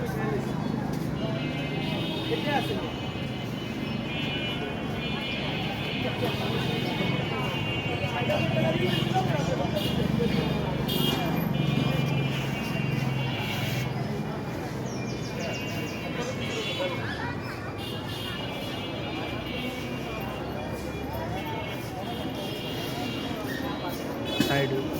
আমার আমার কে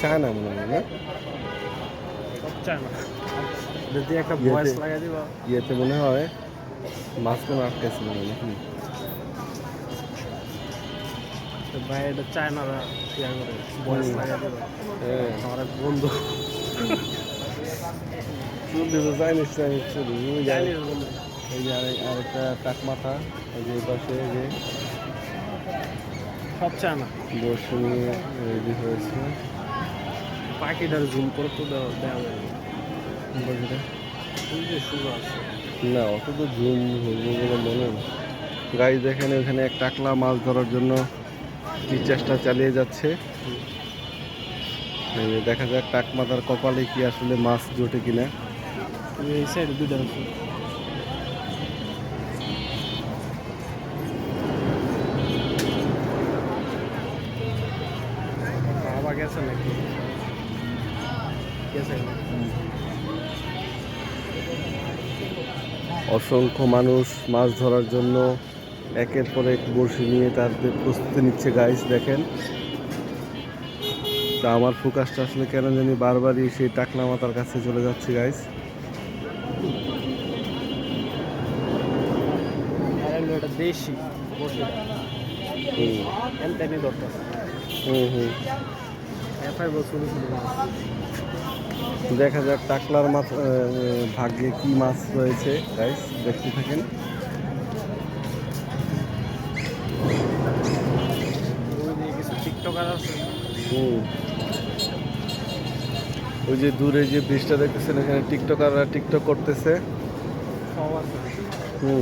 চায় না মনে হয় না যদি একটা বয়স লাগাই দিবা ইয়েতে মনে হয় মাঝখানে আটকেছে মনে হয় ভাই এটা চায় না ইয়া করে হুম। লাগাই দিবা আমার এক বন্ধু চুল দিতে চাইনিস চাইনিস চুল ওই যে আরেকটা টাক মাথা এই যে পাশে যে সব চায় না। বসে রেডি হয়েছে। পাখিটার জুম করে তো দেওয়া না। অত তো জুম হইব বলে মনে গাড়ি দেখেন ওখানে এক টাকলা মাছ ধরার জন্য কি চেষ্টা চালিয়ে যাচ্ছে। দেখা যাক টাক মাথার কপালে কি আসলে মাছ জোটে কিনা। এই সাইডে দুইটা গেছে নাকি? গেছে। অসংখ্য মানুষ মাছ ধরার জন্য একের পর এক বড়শি নিয়ে তাদের প্রস্তুতি নিচ্ছে গাইস দেখেন। তা আমার ফোকাসটা আসলে কেন জানি বারবারই সেই টাকলা মাথার কাছে চলে যাচ্ছে গাইস দেশি হুম হুম। দেখা যাক টাকলার মাছ ভাগ্যে কি মাছ রয়েছে গাইস দেখতে থাকেন। ওই যে দূরে যে ব্রিজটা দেখতেছেন এখানে টিকটকাররা টিকটক করতেছে। হুম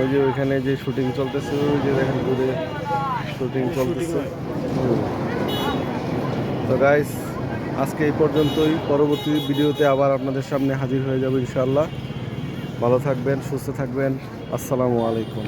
ওই যে ওইখানে যে শুটিং চলতেছে ওই যে দেখেন দূরে শুটিং চলতেছে। হুম। তো গাইস আজকে এই পর্যন্তই। পরবর্তী ভিডিওতে আবার আপনাদের সামনে হাজির হয়ে যাব ইনশাল্লাহ ভালো থাকবেন, সুস্থ থাকবেন। আসসালামু আলাইকুম।